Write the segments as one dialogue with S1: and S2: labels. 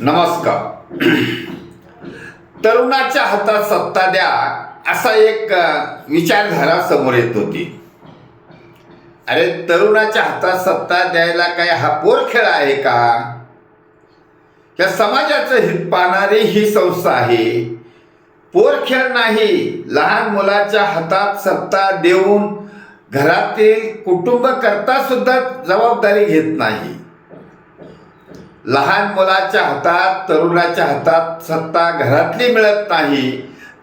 S1: नमस्कार. तरुणाच्या हातात सत्ता द्या असा एक विचारधारा समोर येत होती. अरे तरुणाच्या हातात सत्ता द्यायला काय हा पोरखेळ आहे का? या समाजाचं हित पाहणारी ही संस्था आहे. पोरखेळ नाही लहान मुलाच्या हातात सत्ता देऊन घरातील कुटुंब करता सुद्धा जबाबदारी घेत नाही. लहान मुलाच्या हातात तरुणाच्या हातात सत्ता घरातली मिळत नाही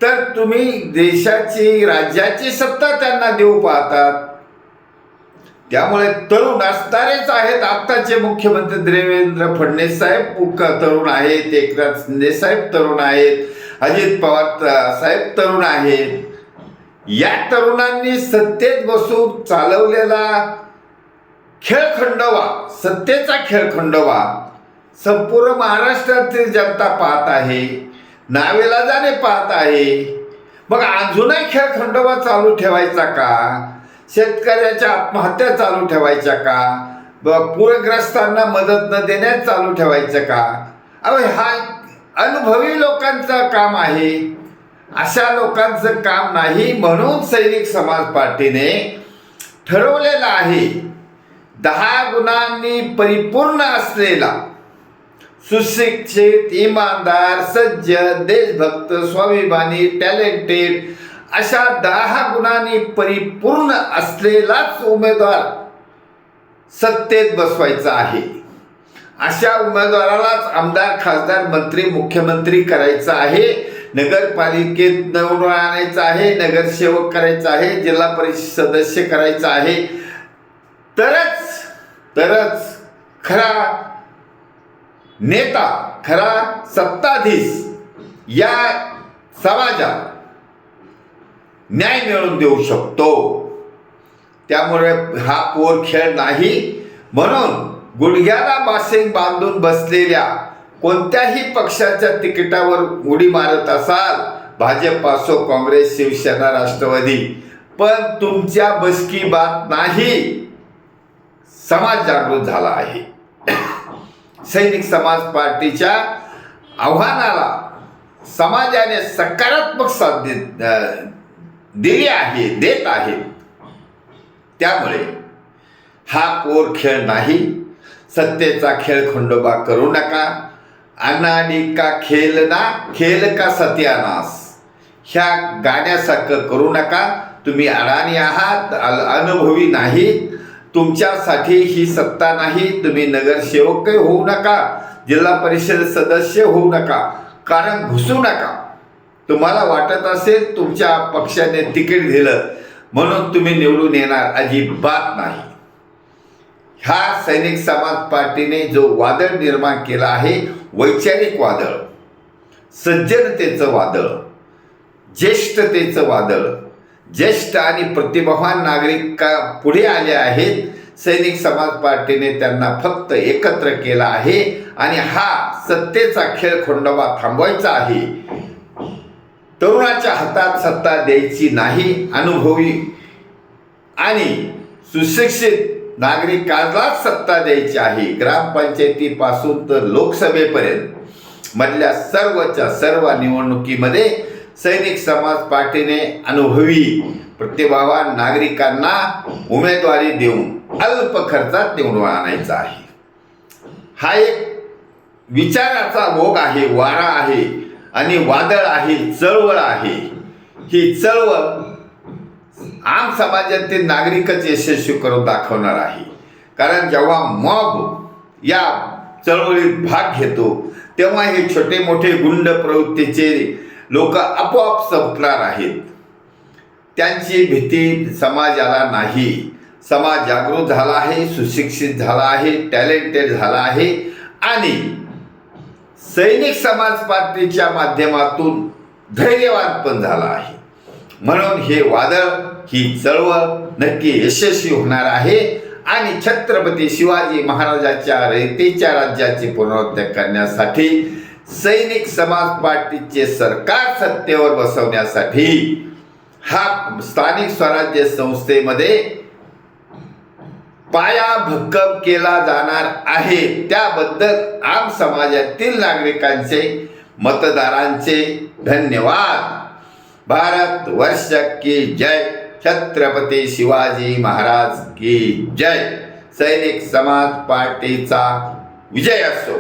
S1: तर तुम्ही देशाची राज्याची सत्ता त्यांना देऊ पाहतात. त्यामुळे तरुण असणारेच आहेत आत्ताचे मुख्यमंत्री देवेंद्र फडणवीस साहेब. तरुण आहेत एकनाथ शिंदे साहेब तरुण आहेत अजित पवार साहेब तरुण आहेत. या तरुणांनी सत्तेत बसून चालवलेला खेळखंडोबा सत्तेचा खेळ खंडवा संपूर्ण महाराष्ट्रातील जनता पाहत आहे. नावेला जाणे पाहत आहे. मग अजूनही खेळ खंडोबा चालू ठेवायचा का? शेतकऱ्याच्या आत्महत्या चालू ठेवायच्या का? ब- पूरग्रस्तांना मदत न देण्यात चालू ठेवायचं का? अहो हा अनुभवी लोकांचं काम आहे. अशा लोकांचं काम नाही म्हणून सैनिक समाज पार्टीने ठरवलेलं आहे. दहा गुणांनी परिपूर्ण असलेला सुशिक्षित इमानदार सज्जन देशभक्त स्वाभिमानी टॅलेंटेड अशा दहा गुणांनी परिपूर्ण असलेलाच उमेदवार सत्तेत बसवायचा आहे. अशा उमेदवारालाच आमदार खासदार मंत्री मुख्यमंत्री करायचा आहे. नगरपालिकेत निवडून आणायचं आहे नगरसेवक करायचा आहे जिल्हा परिषद सदस्य करायचा आहे. तरच तरच खरा नेता खरा सत्ताधीश या समाजात न्याय मिळवून देऊ शकतो. त्यामुळे हा पोर खेळ नाही. म्हणून गुडघ्याला बासिंग बांधून बसलेल्या कोणत्याही पक्षाच्या तिकिटावर उडी मारत असाल भाजप असो काँग्रेस शिवसेना राष्ट्रवादी पण तुमच्या बसकी बात नाही. समाज जागृत झाला आहे. सैनिक समाज पार्टीच्या आव्हानाला समाजाने सकारात्मक साथ दे- दिली आहे देत आहे. त्यामुळे हा पोर खेळ नाही. सत्तेचा खेळ खंडोबा करू नका. अनाडी का खेळ ना खेल का सत्यानास ह्या गाण्यासारखं करू नका. तुम्ही अडाणी आहात अल- अनुभवी नाहीत. तुमच्यासाठी ही सत्ता नाही. तुम्ही नगरसेवकही होऊ नका जिल्हा परिषद सदस्य होऊ नका कारण घुसू नका. तुम्हाला वाटत असेल तुमच्या पक्षाने तिकीट दिलं म्हणून तुम्ही निवडून येणार अजिबात नाही. ह्या सैनिक समाज पार्टीने जो वादळ निर्माण केला आहे वैचारिक वादळ सज्जनतेचं वादळ ज्येष्ठतेचं वादळ ज्येष्ठ आणि प्रतिभावान नागरिक का पुढे आले आहेत? सैनिक समाज पार्टीने त्यांना फक्त एकत्र केला आहे आणि हा सत्तेचा खेळ खोंडोबा थांबवायचा आहे. तरुणाच्या हातात सत्ता द्यायची नाही अनुभवी आणि सुशिक्षित नागरिकालाच सत्ता द्यायची आहे. ग्रामपंचायतीपासून तर लोकसभेपर्यंत मधल्या सर्वच्या सर्व निवडणुकीमध्ये सैनिक समाज पार्टीने अनुभवी प्रतिभावान नागरिकांना उमेदवारी देऊन अल्प खर्चात निवडून आणायचा आहे. हा एक विचाराचा भोग आहे वारा आहे आणि वादळ आहे चळवळ आहे. ही चळवळ आम समाजातील नागरिकच यशस्वी करून दाखवणार आहे. कारण जेव्हा मॉब या चळवळीत भाग घेतो तेव्हा हे छोटे मोठे गुंड प्रवृत्तीचे लोक आपोआप संपणार आहेत. त्यांची भीती समाजाला नाही. समाज जागृत झाला आहे सुशिक्षित झाला आहे टॅलेंटेड झाला आहे आणि सैनिक समाज पार्टीच्या माध्यमातून धैर्यवान पण झाला आहे. म्हणून हे वादळ ही चळवळ नक्की यशस्वी होणार आहे आणि छत्रपती शिवाजी महाराजाच्या रयतेच्या राज्याची पुनरुद्धार करण्यासाठी सैनिक समाज पार्टीचे सरकार सत्तेवर बसवण्यासाठी हा स्थानिक स्वराज्य संस्थेमध्ये पाया भक्कम केला जाणार आहे. त्याबद्दल आम समाजातील नागरिकांचे मतदारांचे धन्यवाद. भारत वर्ष की जय. छत्रपती शिवाजी महाराज की जय. सैनिक समाज पार्टीचा विजय असो.